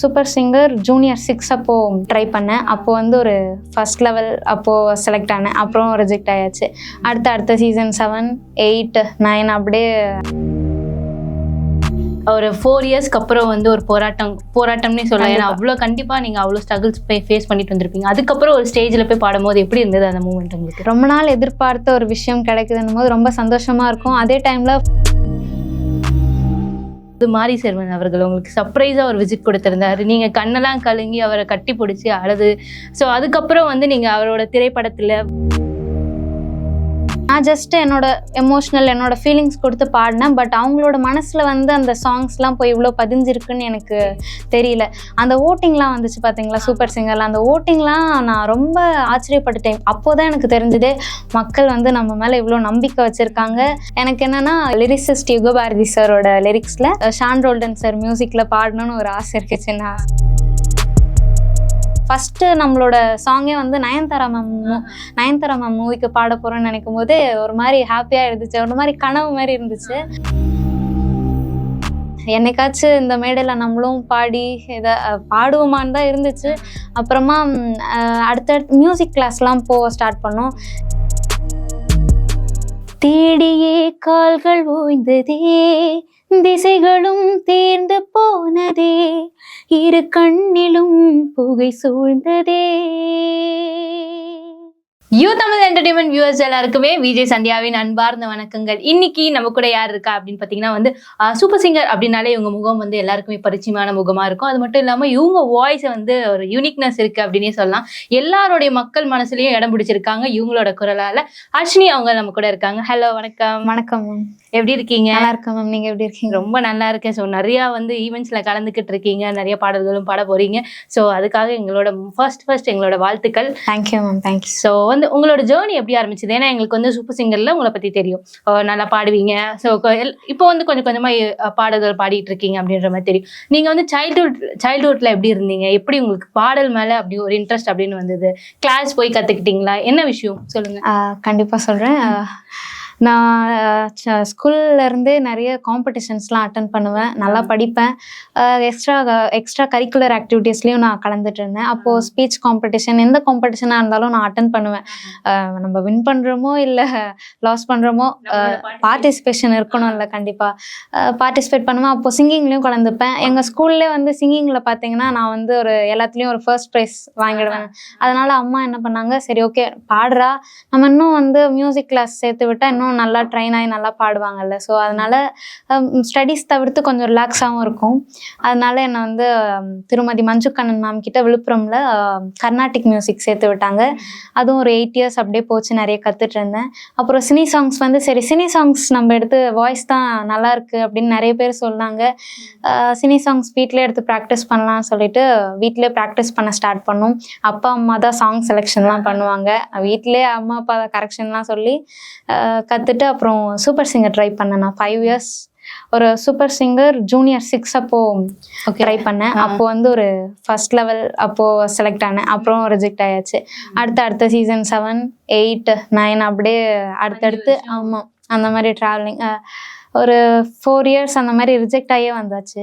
Super singer junior six அப்போ try பண்ணேன். அப்போ வந்து ஒரு ஃபர்ஸ்ட் லெவல் அப்போ செலக்ட் ஆனேன். அப்புறம் ரிஜெக்ட் ஆயாச்சு. அடுத்த அடுத்த சீசன் செவன் எயிட் நைன் அப்படியே ஒரு ஃபோர் இயர்ஸ்க்கு அப்புறம் வந்து ஒரு போராட்டம் போராட்டம்னே சொல்லலாம். ஏன்னா. அவ்வளோ கண்டிப்பா நீங்க அவ்வளோ ஸ்ட்ரகிள்ஸ் போய் ஃபேஸ் பண்ணிட்டு வந்திருப்பீங்க. அதுக்கப்புறம் ஒரு ஸ்டேஜ்ல போய் பாடும்போது எப்படி இருந்தது அந்த மூமெண்ட் உங்களுக்கு? ரொம்ப நாள் எதிர்பார்த்த ஒரு விஷயம் கிடைக்குதுன்னும் போது ரொம்ப சந்தோஷமா இருக்கும். அதே டைம்ல மாரி செல்வன் அவர்கள் உங்களுக்கு சர்ப்ரைஸாக ஒரு விசிட் கொடுத்திருந்தாரு. நீங்க கண்ணெல்லாம் கலங்கி அவரை கட்டி பிடிச்சி அழுது. ஸோ அதுக்கப்புறம் வந்து நீங்க அவரோட திரைப்படத்துல நான் ஜஸ்ட் என்னோட எமோஷ்னல் என்னோட ஃபீலிங்ஸ் கொடுத்து பாடினேன். பட் அவங்களோட மனசில் வந்து அந்த சாங்ஸ்லாம் போய் இவ்வளோ பதிஞ்சிருக்குன்னு எனக்கு தெரியல. அந்த ஓட்டிங்லாம் வந்துச்சு பார்த்தீங்களா சூப்பர் சிங்கரில் அந்த ஓட்டிங்லாம் நான் ரொம்ப ஆச்சரியப்பட்டுட்டேன் அப்போ தான் எனக்கு தெரிஞ்சது மக்கள் வந்து நம்ம மேலே இவ்வளோ நம்பிக்கை வச்சுருக்காங்க. எனக்கு என்னென்னா லிரிசிஸ்ட் யுகபாரதி சாரோட லிரிக்ஸில் ஷான் ரோல்டன் சார் மியூசிக்கில் பாடணும்னு ஒரு ஆசை இருக்குச்சு நான் ஃபஸ்ட்டு நம்மளோட சாங்கே வந்து நயன்தாரா மேம் நயன்தாரா மேம் மூவிக்கு பாட போகிறோன்னு நினைக்கும் போது ஒரு மாதிரி ஹாப்பியாக இருந்துச்சு. ஒரு மாதிரி கனவு மாதிரி இருந்துச்சு. என்னைக்காச்சும் இந்த மேடையில் நம்மளும் பாடி இதை பாடுவோமான்னு தான் இருந்துச்சு. அப்புறமா அடுத்தடுத்து மியூசிக் கிளாஸ்லாம் போக ஸ்டார்ட் பண்ணோம். தேடியே கால்கள் ஓய்ந்ததே திசைகளும் தேர்ந்து போனதே. இரு கண்ணிலும் புகை சூழ்ந்ததே. யூ தமிழ் என்டர்டைன்மெண்ட் வியூவர்ஸ் எல்லாருக்குமே விஜய் சந்தியாவின் அன்பார்ந்த வணக்கங்கள். இன்னைக்கு நம்ம கூட யார் இருக்கா அப்படின்னு பார்த்தீங்கன்னா வந்து சூப்பர் சிங்கர் அப்படின்னாலே இவங்க முகம் வந்து எல்லாருக்குமே பரிச்சயமான முகமா இருக்கும். அது மட்டும் இல்லாம இவங்க வாய்ஸ் வந்து ஒரு யூனிக்னஸ் இருக்கு அப்படின்னே சொல்லலாம். எல்லாருடைய மக்கள் மனசுலயும் இடம் பிடிச்சிருக்காங்க இவங்களோட குரலால. அர்ஷினி அவங்க நம்ம கூட இருக்காங்க. ஹலோ வணக்கம். வணக்கம் மேம் எப்படி இருக்கீங்க? நல்லா இருக்கேன் மேம் நீங்க எப்படி இருக்கீங்க? ரொம்ப நல்லா இருக்கேன். ஸோ நிறைய வந்து ஈவெண்ட்ஸ்ல கலந்துக்கிட்டு இருக்கீங்க. நிறைய பாடல்களும் பாட போறீங்க. ஸோ அதுக்காக எங்களோட ஃபர்ஸ்ட் ஃபர்ஸ்ட் எங்களோட வாழ்த்துக்கள். தேங்க்யூ மேம் தேங்க்யூ ஸோ வந்து உங்களோட ஜேர்னி எப்படி ஆரம்பிச்சது? ஏன்னா எங்களுக்கு வந்து சூப்பர் சிங்கர்ல உங்களை பத்தி தெரியும். நல்லா பாடுவீங்க. ஸோ இப்போ வந்து கொஞ்சம் கொஞ்சமா பாடல்கள் பாடிட்டு இருக்கீங்க அப்படின்ற மாதிரி தெரியும். நீங்க வந்து சைல்டுஹுட் சைல்ட்ஹுட்ல எப்படி இருந்தீங்க? எப்படி உங்களுக்கு பாடல் மேல அப்படி ஒரு இன்ட்ரெஸ்ட் அப்படின்னு வந்தது? கிளாஸ் போய் கத்துக்கிட்டீங்களா? என்ன விஷயம்? சொல்லுங்க. கண்டிப்பா சொல்றேன். நான் ஸ்கூல்ல இருந்து நிறைய காம்படிஷன்ஸ்லாம் அட்டன் பண்ணுவேன். நல்லா படிப்பேன். எக்ஸ்ட்ரா எக்ஸ்ட்ரா கரிக்குலர் ஆக்டிவிட்டீஸ்லயும் நான் கலந்துட்டு இருந்தேன் அப்போ ஸ்பீச் காம்படிஷன் எந்த காம்படிஷனா இருந்தாலும் நான் அட்டன் பண்ணுவேன். நம்ம வின் பண்றோமோ இல்ல லாஸ் பண்றோமோ பார்ட்டிசிபேஷன் இருக்கணும்ல கண்டிப்பா. பார்ட்டிசிபேட் பண்ணுவேன். அப்போ சிங்கிங்லயும் கலந்துப்பேன். எங்க ஸ்கூல்லே வந்து சிங்கிங்ல பாத்தீங்கன்னா நான் வந்து ஒரு எல்லாத்துலயும் ஒரு ஃபர்ஸ்ட் ப்ரைஸ் வாங்கிடுவேன். அதனால அம்மா என்ன பண்ணாங்க சரி ஓகே பாடுறா. நம்ம இன்னும் வந்து மியூசிக் கிளாஸ் சேர்த்து விட்டா இன்னும் நல்லா ட்ரெயின் ஆகி நல்லா பாடுவாங்கல்ல. ஸோ அதனால் ஸ்டடீஸ் தவிர்த்து கொஞ்சம் ரிலாக்ஸாகவும் இருக்கும். அதனால என்னை வந்து திருமதி மஞ்சுக்கண்ணன் மேம் கிட்ட விழுப்புரம்ல கர்நாடிக் மியூசிக் சேர்த்து விட்டாங்க. அதுவும் ஒரு எயிட் இயர்ஸ் அப்படியே போச்சு நிறைய கற்றுட்டு இருந்தேன். அப்புறம் சினி சாங்ஸ் வந்து சரி சினி சாங்ஸ் நம்ம எடுத்து வாய்ஸ் தான் நல்லா இருக்கு அப்படின்னு நிறைய பேர் சொன்னாங்க. சினி சாங்ஸ் வீட்டிலே எடுத்து ப்ராக்டிஸ் பண்ணலாம்னு சொல்லிட்டு வீட்டிலே ப்ராக்டிஸ் பண்ண ஸ்டார்ட் பண்ணோம். அப்பா அம்மா தான் சாங் செலெக்ஷன்லாம் பண்ணுவாங்க. வீட்டிலே அம்மா அப்பா கரெக்ஷன்லாம் சொல்லி கத்துட்டு அப்புறம் சூப்பர் சிங்கர் ட்ரை பண்ணேன். நான் ஃபைவ் இயர்ஸ் ஒரு சூப்பர் சிங்கர் ஜூனியர் சிக்ஸ் அப்போ ட்ரை பண்ணேன். அப்போ வந்து ஒரு ஃபர்ஸ்ட் லெவல் அப்போ செலக்ட் ஆனேன். அப்புறம் ரிஜெக்ட் ஆயாச்சு. அடுத்த அடுத்த சீசன் செவன் எயிட் நைன் அப்படியே அடுத்தடுத்து ஆமாம் அந்த மாதிரி ட்ராவலிங் ஒரு ஃபோர் இயர்ஸ் அந்த மாதிரி ரிஜெக்ட் ஆகியே வந்தாச்சு.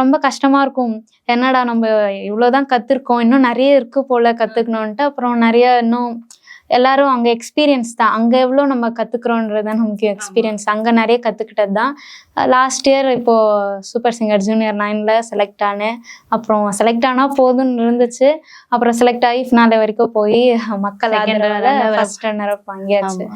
ரொம்ப கஷ்டமா இருக்கும். என்னடா நம்ம இவ்வளோதான் கற்றுருக்கோம் இன்னும் நிறைய இருக்கு போல கற்றுக்கணுன்ட்டு அப்புறம் நிறைய இன்னும் எல்லாரும் அங்கே எக்ஸ்பீரியன்ஸ் தான். அங்கே எவ்வளோ நம்ம கற்றுக்குறோன்றது தான் முக்கியம். எக்ஸ்பீரியன்ஸ் அங்கே நிறைய கற்றுக்கிட்டது தான் லாஸ்ட் இயர் இப்போது சூப்பர் சிங்கர் ஜூனியர் நைனில் செலக்ட் ஆனேன். அப்புறம் செலக்ட் ஆனால் போதும்னு இருந்துச்சு. அப்புறம் செலக்ட் ஆகி ஃபினாலே வரைக்கும் போய் மக்கள். ஃபர்ஸ்ட் ரன்னர் வாங்கியாச்சு.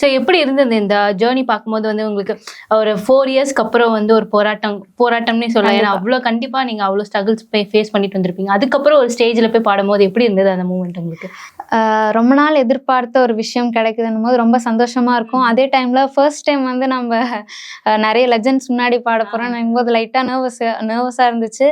ஸோ எப்படி இருந்தது இந்த ஜேர்னி பார்க்கும்போது வந்து உங்களுக்கு ஒரு ஃபோர் இயர்ஸ்க்கு அப்புறம் வந்து ஒரு போராட்டம் போராட்டம்னே சொல்லலாம். ஏன்னா. அவ்வளோ கண்டிப்பா நீங்க அவ்வளோ ஸ்ட்ரகிள்ஸ் போய் ஃபேஸ் பண்ணிட்டு வந்திருப்பீங்க. அதுக்கப்புறம் ஒரு ஸ்டேஜ்ல போய் பாடும்போது எப்படி இருந்தது அந்த மூமெண்ட் உங்களுக்கு? ரொம்ப நாள் எதிர்பார்த்த ஒரு விஷயம் கிடைக்குதுன்னும் போது ரொம்ப சந்தோஷமா இருக்கும். அதே டைம்ல ஃபர்ஸ்ட் டைம் வந்து நம்ம நிறைய லெஜண்ட்ஸ் முன்னாடி பாட போறோம் போது லைட்டா நர்வஸ் நர்வஸா இருந்துச்சு.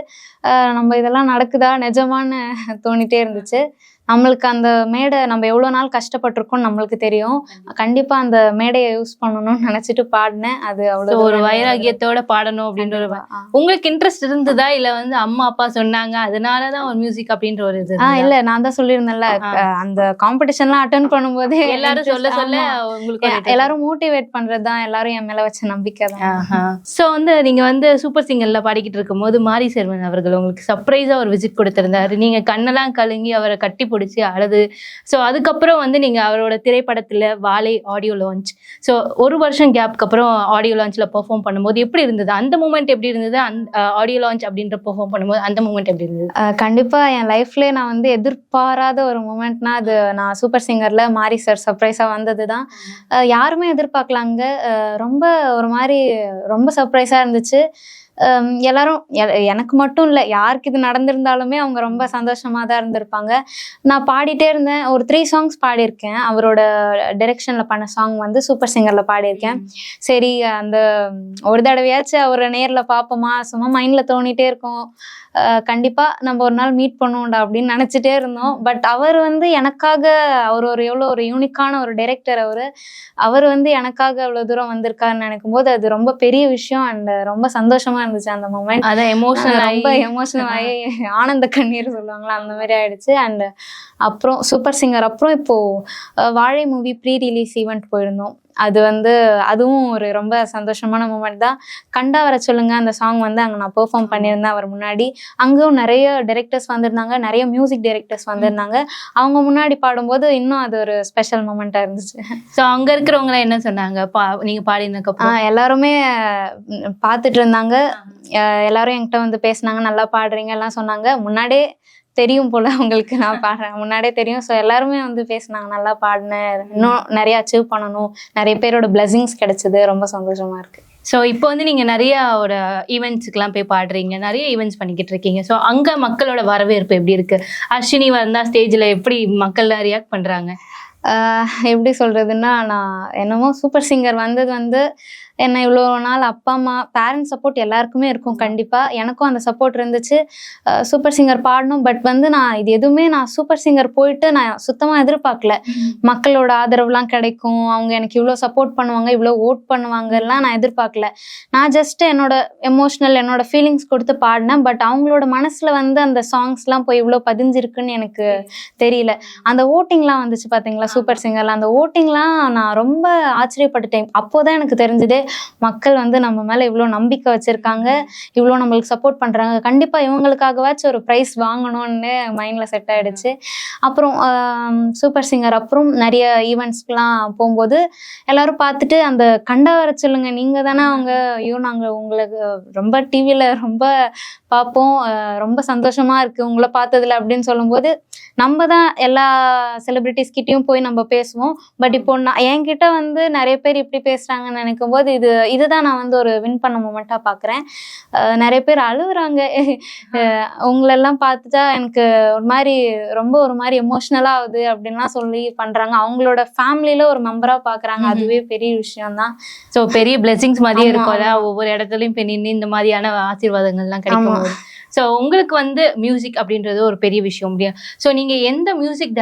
நம்ம இதெல்லாம் நடக்குதா? நிஜமான்னு தோணிட்டே இருந்துச்சு. நம்மளுக்கு அந்த மேடை நம்ம எவ்வளோ நாள் கஷ்டப்பட்டிருக்கோம் நம்மளுக்கு தெரியும். கண்டிப்பா அந்த மேடையை யூஸ் பண்ணணும்னு நினைச்சிட்டு பாடினேன். அது அவ்வளோ ஒரு வைராகியத்தோட பாடணும் அப்படின்ற ஒரு. உங்களுக்கு இன்ட்ரெஸ்ட் இருந்ததா? இல்ல வந்து அம்மா அப்பா சொன்னாங்க? அதனாலதான் ஒரு மியூசிக் அப்படின்ற ஒரு இது ஆ? இல்ல நான் தான் சொல்லியிருந்தேன்ல. அந்த காம்படிஷன்லாம் அட்டன் பண்ணும்போதே எல்லாரும் சொல்ல சொல்ல. உங்களுக்கு. எல்லாரும் மோட்டிவேட் பண்றது தான் எல்லாரும் என் மேல வச்ச நம்பிக்கை தான். சோ வந்து நீங்க வந்து சூப்பர் சிங்கர்ல பாடிக்கிட்டு இருக்கும்போது மாரி செல்வன் அவர்கள் உங்களுக்கு சர்ப்ரைஸா ஒரு விசிட் கொடுத்திருந்தாரு. நீங்க கண்ணெல்லாம் கலங்கி அவரை கட்டி பிடிச்சி அழுது. ஸோ அதுக்கப்புறம் வந்து நீங்கள் அவரோட திரைப்படத்தில் வாழை ஆடியோ லான்ச் ஸோ ஒரு வருஷம் கேப்க்கு அப்புறம் ஆடியோ லான்ச்சில் பெர்ஃபார்ம் பண்ணும்போது எப்படி இருந்தது? அந்த மூமெண்ட் எப்படி இருந்தது? அந்த ஆடியோ லான்ச் அப்படின்ற பெர்ஃபார்ம் பண்ணும்போது அந்த மூமெண்ட் எப்படி இருந்தது? கண்டிப்பாக என் லைஃப்ல நான் வந்து எதிர்பாராத ஒரு மூமெண்ட்னா அது நான் சூப்பர் சிங்கரில் மாரி சார் சர்ப்ரைஸாக வந்தது தான் யாருமே எதிர்பார்க்கலாங்க ரொம்ப ஒரு மாதிரி ரொம்ப சர்ப்ரைஸாக இருந்துச்சு. எல்லாரும் எனக்கு மட்டும் இல்லை யாருக்கு இது நடந்திருந்தாலுமே அவங்க ரொம்ப சந்தோஷமா தான் இருந்திருப்பாங்க. நான் பாடிட்டே இருந்தேன். ஒரு த்ரீ சாங்ஸ் பாடியிருக்கேன். அவரோட டைரெக்ஷன்ல பண்ண சாங் வந்து சூப்பர் சிங்கர்ல பாடியிருக்கேன். சரி அந்த ஒரு தடவையாச்சும் அவரை நேர்ல பார்ப்போமா? சும்மா மைண்ட்ல தோணிட்டே இருக்கும். அஹ் கண்டிப்பா நம்ம ஒரு நாள் மீட் பண்ணுவோம்டா அப்படின்னு நினைச்சிட்டே இருந்தோம். பட் அவர் வந்து எனக்காக அவர் ஒரு எவ்வளோ ஒரு யூனிக்கான ஒரு டைரக்டர் அவரு. அவர் வந்து எனக்காக அவ்வளவு தூரம் வந்திருக்காருன்னு நினைக்கும் போது அது ரொம்ப பெரிய விஷயம் அண்ட் ரொம்ப சந்தோஷமா இருந்துச்சு அந்த மூமெண்ட் அதான் எமோஷனல் ரொம்ப எமோஷனல் ஆகி ஆனந்த கண்ணீர் சொல்லுவாங்களா அந்த மாதிரி ஆயிடுச்சு. அண்ட் அப்புறம் சூப்பர் சிங்கர் அப்புறம் இப்போ அஹ், வாழை மூவி ப்ரீ ரிலீஸ் ஈவெண்ட் போயிருந்தோம். அது வந்து அதுவும் ஒரு ரொம்ப சந்தோஷமான மூமெண்ட் தான். கண்டா வர சொல்லுங்க அந்த சாங் வந்து அங்கே நான் பெர்ஃபார்ம் பண்ணியிருந்தேன் அவர் முன்னாடி. அங்கேயும் நிறைய டைரக்டர்ஸ் வந்திருந்தாங்க நிறைய மியூசிக் டைரக்டர்ஸ் வந்திருந்தாங்க. அவங்க முன்னாடி பாடும்போது இன்னும் அது ஒரு ஸ்பெஷல் மூமெண்ட்டாக இருந்துச்சு. சோ அங்க இருக்கிறவங்க என்ன சொன்னாங்க? பா நீங்க பாடினதுக்கு அப்புறம் ஆஹ் எல்லாருமே பார்த்துட்டு இருந்தாங்க. எல்லாரும் என்கிட்ட வந்து பேசுனாங்க நல்லா பாடுறீங்க எல்லாம் சொன்னாங்க. முன்னாடியே தெரியும் போல உங்களுக்கு நான் பாடுறேன். முன்னாடியே தெரியும். ஸோ எல்லாருமே வந்து பேசினாங்க. நல்லா பாடினேன் இன்னும் நிறைய அச்சீவ் பண்ணணும். நிறைய பேரோட blessings கிடைச்சது. ரொம்ப சந்தோஷமா இருக்கு. ஸோ இப்போ வந்து நீங்கள் நிறைய ஒரு ஈவெண்ட்ஸுக்கெலாம் போய் பாடுறீங்க. நிறைய ஈவெண்ட்ஸ் பண்ணிக்கிட்டு இருக்கீங்க. ஸோ அங்கே மக்களோட வரவேற்பு எப்படி இருக்குது அஸ்வினி வந்தால் ஸ்டேஜில் எப்படி மக்கள்லாம் ரியாக்ட் பண்ணுறாங்க எப்படி சொல்கிறதுன்னா நான் என்னமோ சூப்பர் சிங்கர் வந்தது வந்து என்ன இவ்வளோ நாள் அப்பா அம்மா பேரண்ட்ஸ் சப்போர்ட் எல்லாருக்குமே இருக்கும் கண்டிப்பா. எனக்கும் அந்த சப்போர்ட் இருந்துச்சு. சூப்பர் சிங்கர் பாடணும் பட் வந்து நான் இது எதுவுமே நான் சூப்பர் சிங்கர் போயிட்டு நான் சுத்தமா எதிர்பார்க்கல. மக்களோட ஆதரவுலாம் கிடைக்கும். அவங்க எனக்கு இவ்வளோ சப்போர்ட் பண்ணுவாங்க இவ்வளோ ஓட் பண்ணுவாங்கலாம் நான் எதிர்பார்க்கல. நான் ஜஸ்ட் என்னோட எமோஷ்னல் என்னோட ஃபீலிங்ஸ் கொடுத்து பாடினேன் பட் அவங்களோட மனசுல வந்து அந்த சாங்ஸ்லாம் போய் இவ்வளோ பதிஞ்சிருக்குன்னு எனக்கு தெரியல. அந்த ஓட்டிங்லாம் வந்துச்சு பாத்தீங்களா சூப்பர் சிங்கர்ல அந்த ஓட்டிங்லாம் நான் ரொம்ப ஆச்சரியப்பட்டுட்டேன். அப்போதான் எனக்கு தெரிஞ்சதே மக்கள் வந்து நம்ம மேலே இவ்வளோ நம்பிக்கை வச்சிருக்காங்க இவ்வளோ நம்மளுக்கு சப்போர்ட் பண்றாங்க. கண்டிப்பாக இவங்களுக்காகவாச்சும் ஒரு ப்ரைஸ் வாங்கணும்னு மைண்ட்ல செட் ஆகிடுச்சு அப்புறம் சூப்பர் சிங்கர் அப்புறம் நிறைய ஈவெண்ட்ஸ்க்குலாம் போகும்போது எல்லாரும் பார்த்துட்டு அந்த கண்டா வர சொல்லுங்க நீங்கள் தானே அவங்க ஐயோ நாங்கள் உங்களுக்கு ரொம்ப டிவியில ரொம்ப பார்ப்போம் ரொம்ப சந்தோஷமா இருக்கு உங்களை பார்த்ததுல அப்படின்னு சொல்லும்போது நம்ம தான் எல்லா செலிபிரிட்டிஸ் கிட்டயும் போய் நம்ம பேசுவோம். பட் இப்போ நான் என்கிட்ட வந்து நிறைய பேர் இப்படி பேசுறாங்கன்னு நினைக்கும் போது இது இதுதான் நான் வந்து ஒரு வின் பண்ண மூமெண்ட்டாக பார்க்குறேன் நிறைய பேர் அழுகுறாங்க உங்களெல்லாம் பார்த்துட்டா எனக்கு ஒரு மாதிரி ரொம்ப ஒரு மாதிரி எமோஷ்னலாக ஆகுது அப்படின்லாம் சொல்லி பண்றாங்க. அவங்களோட ஃபேமிலியில ஒரு மெம்பரா பார்க்கறாங்க ம்ஹும். அதுவே பெரிய விஷயம் தான் ஸோ பெரிய பிளெஸிங்ஸ் மாதிரியே இருக்கும்ல. ஒவ்வொரு இடத்துலயும் நின்று இந்த மாதிரியான ஆசீர்வாதங்கள்லாம். கிடைக்கும் ஸோ உங்களுக்கு வந்து மியூசிக் அப்படின்றது ஒரு பெரிய விஷயம். முடியும் ஸோ நீங்க எந்த மியூசிக்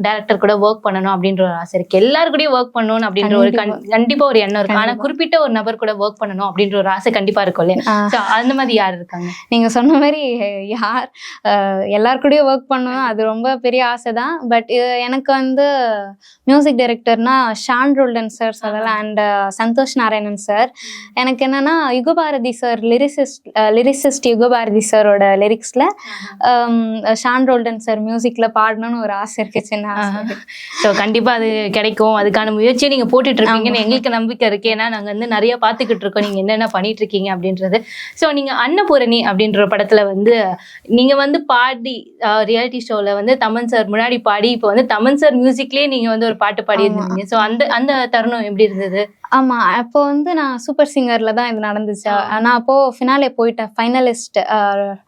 டேரக்டர் கூட ஒர்க் பண்ணணும் அப்படின்ற ஒரு ஆசை இருக்கு. எல்லாரு கூடயும் ஒர்க் பண்ணணும் அப்படின்ற ஒரு கண்- கண்டிப்பா. ஒரு எண்ணம் இருக்கு. ஆனா கண்டிப்பா. குறிப்பிட்ட ஒரு நபர் கூட ஒர்க் பண்ணணும் அப்படின்ற ஒரு ஆசை கண்டிப்பா இருக்கும் இல்லையா? ஸோ அந்த மாதிரி யார் இருக்காங்க? நீங்க சொன்ன மாதிரி யார் எல்லார் கூடயும் ஒர்க் பண்ணணும் அது ரொம்ப பெரிய ஆசை தான். பட் எனக்கு வந்து மியூசிக் டைரக்டர்னா ஷான் ரோல்டன் சார் சொல்லலாம் அண்ட் சந்தோஷ் நாராயணன் சார் எனக்கு என்னன்னா Yugabharathi sir lyricist lyricist Yugabharathi சாரோட லிரிக்ஸ்ல ஷான் ரோல்டன் சார் மியூசிக்ல பாடணும்னு ஒரு ஆசை இருக்கு சின்ன ஆசை ஸோ கண்டிப்பா அது கிடைக்கும். அதுக்கான முயற்சியை நீங்க போட்டுட்டு இருப்பீங்கன்னு எங்களுக்கு நம்பிக்கை இருக்கு. ஏன்னா நாங்க வந்து நிறைய பார்த்துக்கிட்டு இருக்கோம். நீங்க என்னென்ன பண்ணிட்டு இருக்கீங்க அப்படின்றது. ஸோ நீங்க அன்னபூரணி அப்படின்ற படத்துல வந்து நீங்க வந்து பாடி ரியாலிட்டி ஷோல வந்து தமன் சார் முன்னாடி பாடி இப்போ வந்து தமன் சார் மியூசிக்லயே நீங்க வந்து ஒரு பாட்டு பாடி இருந்தீங்க ஸோ அந்த அந்த தருணம் எப்படி இருந்தது? ஆமா. அப்போ வந்து நான் சூப்பர் சிங்கர்ல தான் இது நடந்துச்சு. நான் அப்போ ஃபினாலே போயிட்டேன். ஃபைனலிஸ்ட்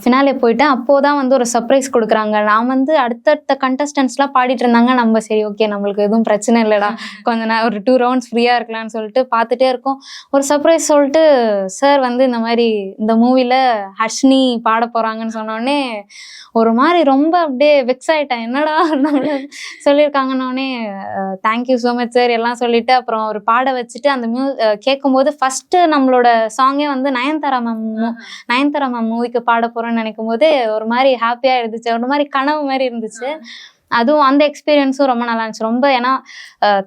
ஃபினாலே போயிட்டேன் அப்போது தான் வந்து ஒரு சர்ப்ரைஸ் கொடுக்குறாங்க. நான் வந்து அடுத்தடுத்த கண்டஸ்டன்ஸ்லாம் பாடிட்டு இருந்தாங்க. நம்ம சரி ஓகே நம்மளுக்கு எதுவும் பிரச்சனை இல்லைடா. கொஞ்ச நேரம் ஒரு டூ ரவுண்ட்ஸ் ஃப்ரீயாக இருக்கலாம்னு சொல்லிட்டு பார்த்துட்டே இருக்கோம். ஒரு சர்ப்ரைஸ் சொல்லிட்டு சார் வந்து இந்த மாதிரி இந்த மூவியில் ஹர்ஷினி பாட போகிறாங்கன்னு சொன்னோடனே ஒரு மாதிரி ரொம்ப அப்படியே வெக்ஸ் ஆகிட்டேன் என்னடா நம்மள சொல்லியிருக்காங்கன்னொடனே thank you so much sir எல்லாம் சொல்லிட்டு அப்புறம் ஒரு பாட வச்சுட்டு அந்த மியூ கேட்கும்போது ஃபஸ்ட்டு நம்மளோட சாங்கே வந்து நயன்தாரா மேம் நயன்தாரா மேம் மூவிக்கு பாட போறோம்னு நினைக்கும் போது ஒரு மாதிரி ஹாப்பியா இருந்துச்சு. ஒரு மாதிரி கனவு மாதிரி இருந்துச்சு. அதுவும் அந்த எக்ஸ்பீரியன்ஸும் ரொம்ப நல்லா இருந்துச்சு. ரொம்ப ஏன்னா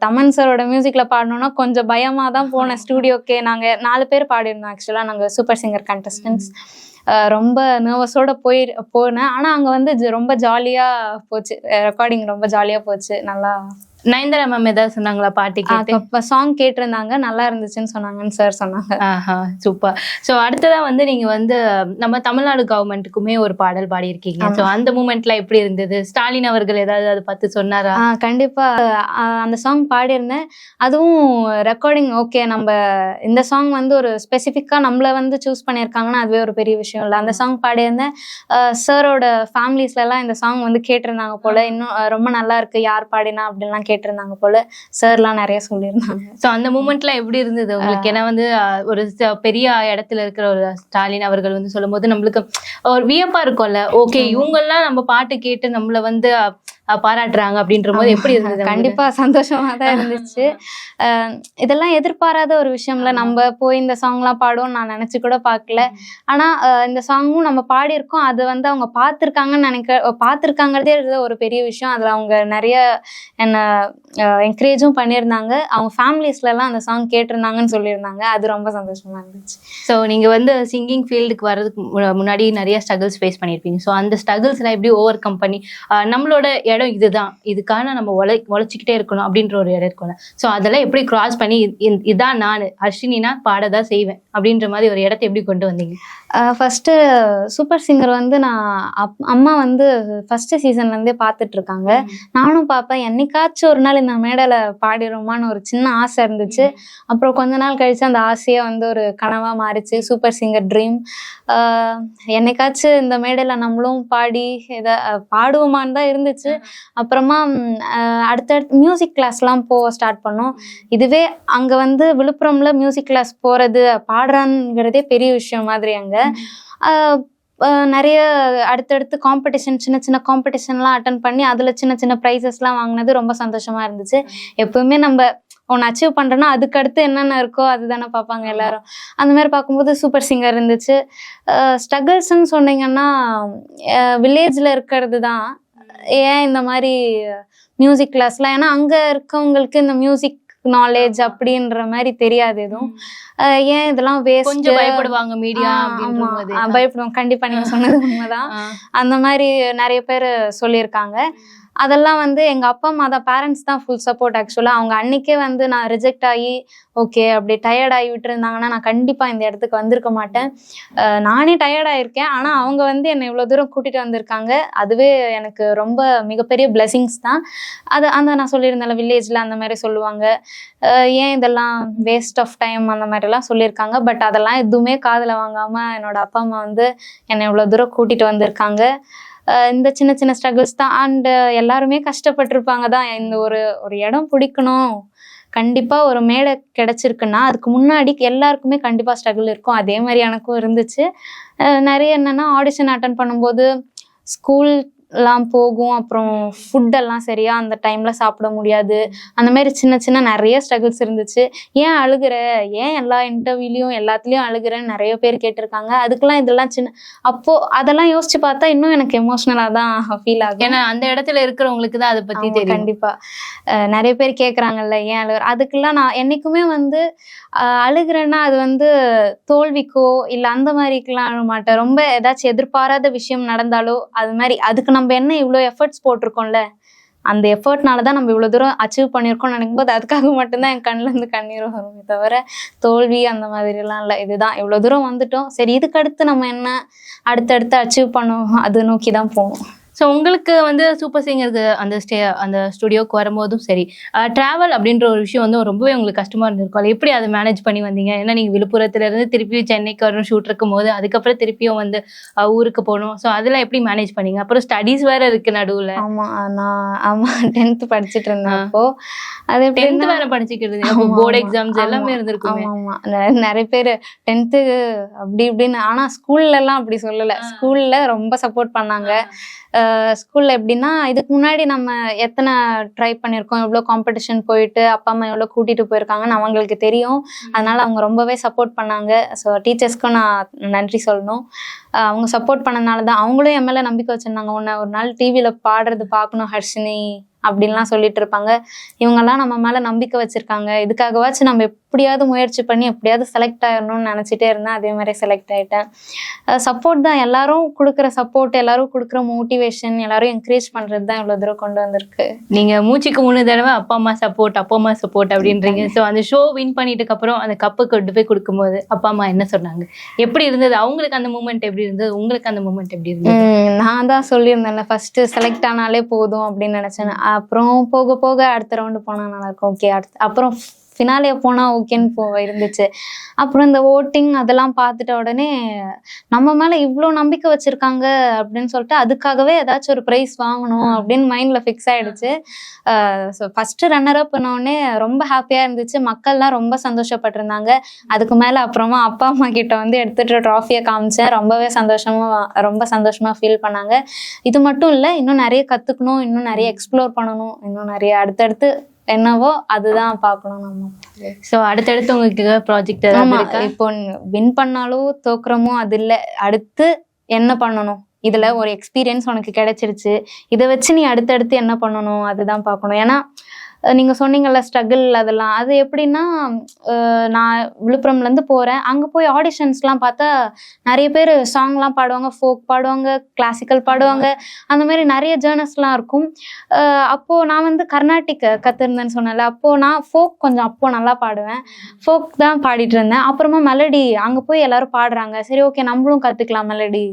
தமன் சாரோட மியூசிக்ல பாடணும்னா கொஞ்சம் பயமா தான் போனேன் ஸ்டூடியோக்கே நாங்க நாலு பேர் பாடியிருந்தோம் ஆக்சுவலா நாங்க சூப்பர் சிங்கர் கண்டஸ்டன்ஸ் ரொம்ப நர்வஸோட போய் போனேன். ஆனா அங்க வந்து ரொம்ப ஜாலியா போச்சு. ரெக்கார்டிங் ரொம்ப ஜாலியா போச்சு. நல்லா நயன்தாரா மேம் ஏதாவது சொன்னாங்களா? பாட்டு கேட்டு? சாங் கேட்டிருந்தாங்க. நல்லா இருந்துச்சுன்னு சொன்னாங்கன்னு சார் சொன்னாங்க. ஆஹா சூப்பர் சோ அடுத்ததா வந்து நீங்க வந்து நம்ம தமிழ்நாடு கவர்மெண்ட்டுக்குமே ஒரு பாடல் பாடியிருக்கீங்க. சோ அந்த மூமெண்ட்ல எப்படி இருந்தது? ஸ்டாலின் அவர்கள் ஏதாவது அதை பத்தி சொன்னாரா? ஆ கண்டிப்பா. ஆஹ் அந்த சாங் பாடியிருந்தேன். அதுவும் ரெக்கார்டிங் ஓகே நம்ம இந்த சாங் வந்து ஒரு ஸ்பெசிஃபிக்காக நம்மளை வந்து சூஸ் பண்ணியிருக்காங்கன்னா அதுவே ஒரு பெரிய விஷயம் இல்லை. அந்த சாங் பாடியிருந்தேன். சாரோட ஃபேமிலிஸ்லலாம் இந்த சாங் வந்து கேட்டிருந்தாங்க போல. இன்னும் ரொம்ப நல்லா இருக்கு. யார் பாடினா அப்படின்லாம் கேட்டிருந்தாங்க போல. சார்லாம் நிறைய சொல்லியிருந்தாங்க. சோ அந்த மூமெண்ட்ல எப்படி இருந்தது உங்களுக்கு? ஏன்னா வந்து ஒரு பெரிய இடத்துல இருக்கிற ஒரு ஸ்டாலின் அவர்கள் வந்து சொல்லும்போது நம்மளுக்கு ஒரு வியப்பா இருக்கும்ல. ஓகே இவங்க எல்லாம் நம்ம பாட்டு கேட்டு நம்மள வந்து பாராட்டுறாங்க அப்படின்ற போது எப்படி இருந்தது? கண்டிப்பா சந்தோஷமா தான் இருந்துச்சு. இதெல்லாம் எதிர்பாராத ஒரு விஷயம்ல நம்ம போய் இந்த சாங்லாம் பாடுவோம் நான் நினைச்சு கூட பார்க்கல ஆனா இந்த சாங்கும் நம்ம பாடியிருக்கோம். அது வந்து அவங்க பார்த்துருக்காங்கன்னு நினைக்க பார்த்துருக்காங்கிறதே ஒரு பெரிய விஷயம். அதுல அவங்க நிறைய என்னை என்கரேஜும் பண்ணியிருந்தாங்க. அவங்க ஃபேமிலிஸ்ல எல்லாம் அந்த சாங் கேட்டிருந்தாங்கன்னு சொல்லியிருந்தாங்க. அது ரொம்ப சந்தோஷமா இருந்துச்சு. ஸோ நீங்க வந்து சிங்கிங் ஃபீல்டுக்கு வர்றதுக்கு முன்னாடி நிறைய ஸ்ட்ரகிள்ஸ் ஃபேஸ் பண்ணியிருப்பீங்க. ஸோ அந்த ஸ்ட்ரகிள்ஸ்லாம் எப்படி ஓவர் கம் பண்ணி நம்மளோட இடம் இதுதான். இதுக்கான நம்ம உழை உழைச்சிக்கிட்டே இருக்கணும் அப்படின்ற ஒரு இடம் இருக்கும்ல. ஸோ அதெல்லாம் எப்படி கிராஸ் பண்ணி இதான் நான். அஸ்வினினா பாடதான் செய்வேன் அப்படின்ற மாதிரி ஒரு இடத்த எப்படி கொண்டு வந்தீங்க? ஃபர்ஸ்ட் சூப்பர் சிங்கர் வந்து நான் அப்- அம்மா வந்து ஃபர்ஸ்ட் சீசன்ல இருந்தே பார்த்துட்டு இருக்காங்க. நானும் பார்ப்பேன். என்னைக்காச்சும் ஒரு நாள் இந்த மேடையில பாடிடுமான்னு ஒரு சின்ன ஆசை இருந்துச்சு. அப்புறம் கொஞ்ச நாள் கழிச்சு அந்த ஆசையே வந்து ஒரு கனவா மாறிச்சு. சூப்பர் சிங்கர் ட்ரீம் என்னைக்காச்சும் இந்த மேடையில நம்மளும் பாடி இதை பாடுவோமான்னு தான் இருந்துச்சு. அப்புறமா அடுத்தடுத்து மியூசிக் கிளாஸ்லாம் போக ஸ்டார்ட் பண்ணோம். இதுவே அங்கே வந்து விழுப்புரம்ல மியூசிக் கிளாஸ் போகிறது பாடுறாங்கிறதே பெரிய விஷயம் மாதிரி அங்கே. நிறைய அடுத்தடுத்து காம்படிஷன் சின்ன சின்ன காம்படிஷன்லாம் அட்டன் பண்ணி அதில் சின்ன சின்ன ப்ரைஸஸ்லாம் வாங்கினது ரொம்ப சந்தோஷமாக இருந்துச்சு. எப்பவுமே நம்ம ஒன்று அச்சீவ் பண்ணுறோன்னா அதுக்கு அடுத்து என்னென்ன இருக்கோ அதுதானே பார்ப்பாங்க எல்லாரும். அந்த மாதிரி பார்க்கும்போது சூப்பர் சிங்கர் இருந்துச்சு. ஸ்ட்ரகிள்ஸ்ன்னு சொன்னீங்கன்னா வில்லேஜில் இருக்கிறது தான். ஏன் இந்த மாதிரி மியூசிக் கிளாஸ்லாம் ஏன்னா அங்கே இருக்கவங்களுக்கு இந்த மியூசிக் நாலேஜ் அப்படின்ற மாதிரி தெரியாது எதுவும். ஏன் இதெல்லாம் வேஸ்ட் கொஞ்சம் பயப்படுவாங்க மீடியா பயப்படுவோம் கண்டிப்பா நீங்க சொன்னது உண்மைதான். அந்த மாதிரி நிறைய பேர் சொல்லியிருக்காங்க. அதெல்லாம் வந்து எங்கள் அப்பா அம்மா தான் பேரண்ட்ஸ் தான் ஃபுல் சப்போர்ட் ஆக்சுவலாக அவங்க அன்னைக்கே வந்து நான் ரிஜெக்ட் ஆகி ஓகே அப்படி டயர்ட் ஆகி விட்டுருந்தாங்கன்னா நான் கண்டிப்பாக இந்த இடத்துக்கு வந்திருக்க மாட்டேன். நானே டயர்ட் ஆயிருக்கேன். ஆனால் அவங்க வந்து என்னை இவ்வளோ தூரம் கூட்டிகிட்டு வந்திருக்காங்க. அதுவே எனக்கு ரொம்ப மிகப்பெரிய பிளெஸிங்ஸ் தான். அது அந்த நான் சொல்லியிருந்தேன்ல வில்லேஜில் அந்த மாதிரி சொல்லுவாங்க. ஏன் இதெல்லாம் வேஸ்ட் ஆஃப் டைம் அந்த மாதிரிலாம் சொல்லியிருக்காங்க. பட் அதெல்லாம் எதுவுமே காதில் வாங்காமல் என்னோட அப்பா அம்மா வந்து என்னை இவ்வளோ தூரம் கூட்டிகிட்டு வந்திருக்காங்க. இந்த சின்ன சின்ன ஸ்ட்ரகிள்ஸ் தான். அண்டு எல்லாருமே கஷ்டப்பட்டிருப்பாங்க தான். இந்த ஒரு ஒரு இடம் பிடிக்கணும். கண்டிப்பாக ஒரு மேடை கிடச்சிருக்குன்னா அதுக்கு முன்னாடி எல்லாருக்குமே கண்டிப்பாக ஸ்ட்ரகிள் இருக்கும். அதே மாதிரி எனக்கும் இருந்துச்சு. நிறைய என்னென்னா ஆடிஷன் அட்டன் பண்ணும்போது ஸ்கூல் எல்லாம் போகும். அப்புறம் ஃபுட் எல்லாம் சரியா அந்த டைம்ல சாப்பிட முடியாது. அந்த மாதிரி சின்ன சின்ன நிறைய ஸ்ட்ரகிள்ஸ் இருந்துச்சு. ஏன் அழுகுற? ஏன் எல்லா இன்டர்வியூலையும் எல்லாத்துலயும் அழுகுறேன்னு நிறைய பேர் கேட்டிருக்காங்க. அதுக்கெல்லாம் இதெல்லாம் சின்ன அப்போ அதெல்லாம் யோசிச்சு பார்த்தா இன்னும் எனக்கு எமோஷ்னலா தான் ஃபீல் ஆகும். ஏன்னா அந்த இடத்துல இருக்கிறவங்களுக்கு தான் அதை பத்தி ஆமா, தெரியும். கண்டிப்பா. நிறைய பேர் கேக்குறாங்கல்ல ஏன் அழுகுற? அதுக்கெல்லாம் நான் என்னைக்குமே வந்து அழுகுறேன்னா அது வந்து தோல்விக்கோ இல்ல அந்த மாதிரிக்கெல்லாம் அழ மாட்டேன். ரொம்ப ஏதாச்சும் எதிர்பாராத விஷயம் நடந்தாலோ அது மாதிரி அதுக்கு நம்ம என்ன இவ்வளோ எஃபர்ட்ஸ் போட்டிருக்கோம்ல? அந்த எஃபர்ட்னால தான் நம்ம இவ்வளோ தூரம் அச்சீவ் பண்ணியிருக்கோம்னு நினைக்கும்போது அதுக்காக மட்டும்தான் என் கண்ணிலேருந்து கண்ணீர் வருமே தவிர தோல்வி அந்த மாதிரிலாம் இல்லை. இதுதான். இவ்வளோ தூரம் வந்துட்டோம். சரி இதுக்கு அடுத்து நம்ம என்ன அடுத்தடுத்து அச்சீவ் பண்ணுவோம் அது நோக்கி தான் போகணும் ஸோ உங்களுக்கு வந்து சூப்பர் சிங்கருக்கு அந்த ஸ்டே அந்த ஸ்டுடியோக்கு வரும்போதும் சரி ட்ராவல் அப்படின்ற ஒரு விஷயம் வந்து ரொம்பவே உங்களுக்கு கஷ்டமா இருந்திருக்கும். அது எப்படி அதை மேனேஜ் பண்ணி வந்தீங்க? ஏன்னா நீங்க விழுப்புரத்துல இருந்து திருப்பி சென்னைக்கு வரணும் ஷூட் இருக்கும் போது அதுக்கப்புறம் திருப்பியும் வந்து ஊருக்கு போகணும். ஸோ அதெல்லாம் எப்படி மேனேஜ் பண்ணீங்க? அப்புறம் ஸ்டடீஸ் வேற இருக்கு நடுவுல. ஆமா நான் ஆமா டென்த் படிச்சிட்டு இருந்தேன். அப்போ அது டென்த் எப்படின்னா வேற படிச்சுக்கிறது. போர்டு எக்ஸாம்ஸ் எல்லாமே இருந்திருக்குமே. ஆமா ஆமா. நெ- நிறைய பேர் டென்த்து அப்படி இப்படின்னு ஆனா ஸ்கூல்ல எல்லாம் அப்படி சொல்லல. ஸ்கூல்ல ரொம்ப சப்போர்ட் பண்ணாங்க. ஸ்கூல்ல எப்படின்னா இதுக்கு முன்னாடி நம்ம எத்தனை ட்ரை பண்ணியிருக்கோம் எவ்வளோ காம்படிஷன் போயிட்டு அப்பா அம்மா எவ்வளோ கூட்டிட்டு போயிருக்காங்கன்னு அவங்களுக்கு தெரியும். அதனால அவங்க ரொம்பவே சப்போர்ட் பண்ணாங்க. ஸோ டீச்சர்ஸ்க்கும் நான் நன்றி சொல்லணும். அவங்க சப்போர்ட் பண்ணனால தான் அவங்களும் என் மேல நம்பிக்கை வச்சிருந்தாங்க. உன்னை ஒரு நாள் டிவியில பாடுறது பார்க்கணும் ஹர்ஷினி. அப்படின்லாம் சொல்லிட்டு இருப்பாங்க இவங்கெல்லாம் நம்ம மேல நம்பிக்கை வச்சிருக்காங்க. இதுக்காகவாச்சும் நம்ம எப்படியாவது முயற்சி பண்ணி எப்படியாவது செலக்ட் ஆயிடணும்னு நினைச்சிட்டே இருந்தேன் அதே மாதிரி செலக்ட் ஆயிட்டேன். சப்போர்ட் தான். எல்லாரும் கொடுக்குற சப்போர்ட் எல்லாரும் கொடுக்குற மோட்டிவேஷன் எல்லாரும் என்கரேஜ் பண்றது தான் இவ்வளவு தூரம் கொண்டு வந்திருக்கு. நீங்க மூச்சுக்கு மூணு தடவை அப்பா அம்மா சப்போர்ட் அப்பா அம்மா சப்போர்ட் அப்படின்றீங்க. ஸோ அந்த ஷோ வின் பண்ணிட்டுக்கு அப்புறம் அந்த கப்பு கொண்டு போய் கொடுக்கும்போது அப்பா அம்மா என்ன சொன்னாங்க? எப்படி இருந்தது? அவங்களுக்கு அந்த மூமெண்ட் எப்படி இருந்தது? உங்களுக்கு அந்த மூமெண்ட் எப்படி இருந்தது? நான் தான் சொல்லியிருந்தேன்ல ஃபர்ஸ்ட் செலக்ட் ஆனாலே போதும் அப்படின்னு நினைச்சேன் அப்புறம் போக போக அடுத்த ரவுண்டு போனா நல்லா இருக்கும். ஓகே அடுத்து அப்புறம் ஃபினாலே போனால் ஓகேன்னு போ இருந்துச்சு. அப்புறம் இந்த ஓட்டிங் அதெல்லாம் பார்த்துட்ட உடனே நம்ம மேலே இவ்வளோ நம்பிக்கை வச்சுருக்காங்க அப்படின்னு சொல்லிட்டு அதுக்காகவே ஏதாச்சும் ஒரு ப்ரைஸ் வாங்கணும் அப்படின்னு மைண்டில் ஃபிக்ஸ் ஆகிடுச்சு ஸோ ஃபஸ்ட்டு ரன்னர் அப் உடனே ரொம்ப ஹாப்பியாக இருந்துச்சு. மக்கள்லாம் ரொம்ப சந்தோஷப்பட்டிருந்தாங்க. அதுக்கு மேலே அப்புறமா அப்பா அம்மா கிட்ட வந்து எடுத்துகிட்டு ட்ராஃபியை காமிச்சேன். ரொம்பவே சந்தோஷமாக ரொம்ப சந்தோஷமாக ஃபீல் பண்ணாங்க. இது மட்டும் இல்லை இன்னும் நிறைய கற்றுக்கணும் இன்னும் நிறைய எக்ஸ்ப்ளோர் பண்ணணும் இன்னும் நிறைய அடுத்தடுத்து என்னவோ அதுதான் பார்க்கணும் நம்ம. ஸோ அடுத்தடுத்து உங்களுக்கு ப்ராஜெக்ட் இருக்கா? இப்போ வின் பண்ணாலோ தோக்குறமோ அது இல்ல அடுத்து என்ன பண்ணணும்? இதுல ஒரு எக்ஸ்பீரியன்ஸ் உனக்கு கிடைச்சிருச்சு. இதை வச்சு நீ அடுத்தடுத்து என்ன பண்ணணும்? அதுதான் பார்க்கணும். ஏன்னா நீங்கள் சொன்னீங்கல்ல ஸ்ட்ரகிள் அதெல்லாம். அது எப்படின்னா நான் விழுப்புரம்லேருந்து போகிறேன் அங்கே போய் ஆடிஷன்ஸ்லாம் பார்த்தா நிறைய பேர் சாங்லாம் பாடுவாங்க ஃபோக் பாடுவாங்க கிளாசிக்கல் பாடுவாங்க. அந்த மாதிரி நிறைய ஜேர்னஸ்லாம் இருக்கும். அப்போது நான் வந்து கர்நாடிக் கற்றுருந்தேன்னு சொன்னேன்ல. அப்போது நான் ஃபோக் கொஞ்சம் அப்போது நல்லா பாடுவேன். ஃபோக் தான் பாடிட்டு இருந்தேன். அப்புறமா மெலடி அங்கே போய் எல்லோரும் பாடுறாங்க. சரி ஓகே நம்மளும் கற்றுக்கலாம் மெலடி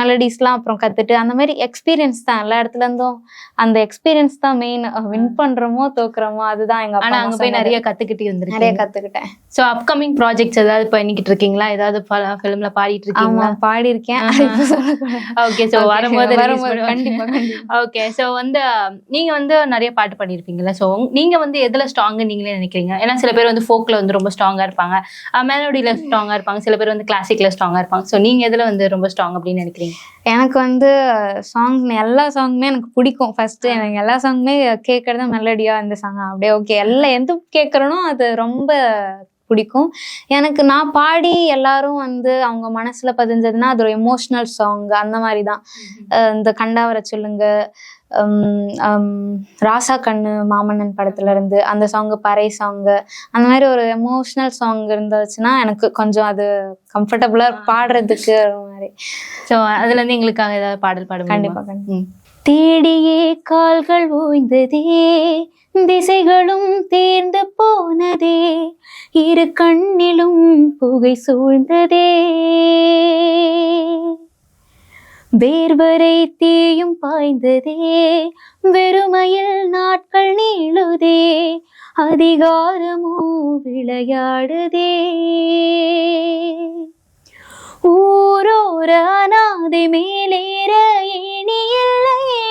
மெலடிஸ்லாம் அப்புறம் கற்றுட்டு அந்த மாதிரி எக்ஸ்பீரியன்ஸ் தான் எல்லா இடத்துல இருந்தும். அந்த எக்ஸ்பீரியன்ஸ் தான் மெயின் வின் பண்ணுறோமோ தோக்குறோமோ அதுதான் எங்கள் ஆனா அங்க போய். நிறைய கத்துக்கிட்டு நிறைய வந்திருக்கீங்க கற்றுக்கிட்டேன் ஸோ அப்கமிங் ப்ராஜெக்ட்ஸ் ஏதாவது பண்ணிக்கிட்டு இருக்கீங்களா? ஏதாவது ஃபிலிம்ல பாடிட்டு இருக்கீங்களா. இப்போ சொல்லக்கூடாது. ஓகே Okay, வரும்போது வரும்போது கண்டிப்பா ஓகே ஸோ வந்து நீங்க வந்து நிறைய பாட்டு பண்ணியிருப்பீங்கல்ல ஸோ நீங்க வந்து எதுல ஸ்ட்ராங்கு நீங்களே நினைக்கிறீங்க? ஏன்னா சில பேர் வந்து ஃபோக்ல வந்து ரொம்ப ஸ்ட்ராங்கா இருப்பாங்க. மெலோடியில ஸ்ட்ராங்கா இருப்பாங்க. சில பேர் வந்து கிளாசிக்ல ஸ்ட்ராங்கா இருப்பாங்க. ஸோ நீங்க எதுல வந்து ரொம்ப ஸ்ட்ராங் அப்படின்னு நினைக்கிறீங்க? எனக்கு வந்து சாங் எல்லா சாங்குமே எனக்கு பிடிக்கும். ஃபர்ஸ்ட் எனக்கு எல்லா சாங்குமே கேட்கறது மெலடியா இந்த சாங் அப்படியே ஓகே எல்லாம் எது கேட்குறனோ அது ரொம்ப பிடிக்கும். எனக்கு நான் பாடி எல்லாரும் வந்து அவங்க மனசுல பதிஞ்சதுன்னா அது ஒரு எமோஷ்னல் சாங் அந்த மாதிரி தான் இந்த கண்டாவர சொல்லுங்க ராசா கண்ணு மாமன்னன் படத்துல இருந்து அந்த சாங் பறை சாங் அந்த மாதிரி ஒரு எமோஷ்னல் சாங் இருந்துச்சுன்னா எனக்கு கொஞ்சம் அது கம்ஃபர்டபுளா பாடுறதுக்கு மாதிரி ஸோ அதுல இருந்து எங்களுக்காக ஏதாவது பாடல் பாட கண்டிப்பா முடியுமா? கண்டிப்பா ம். தேடியே கால்கள் ஓய்ந்ததே திசைகளும் தேர்ந்து போனதே இரு கண்ணிலும் புகை சூழ்ந்ததே வேர்வரை தீயும் பாய்ந்ததே வெறுமையில் நாட்கள் நீளுதே அதிகாரமோ விளையாடுதே. ஊரோர அநாதை மேலேற இனியில்லையே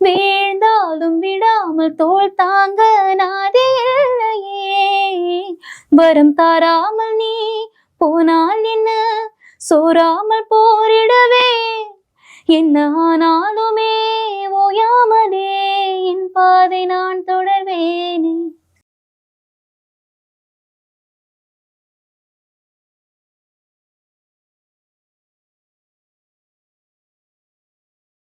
வீழ்ந்தாலும் விடாமல் தோல் தாங்க நாதே இல்லையே வரம் தாராமல்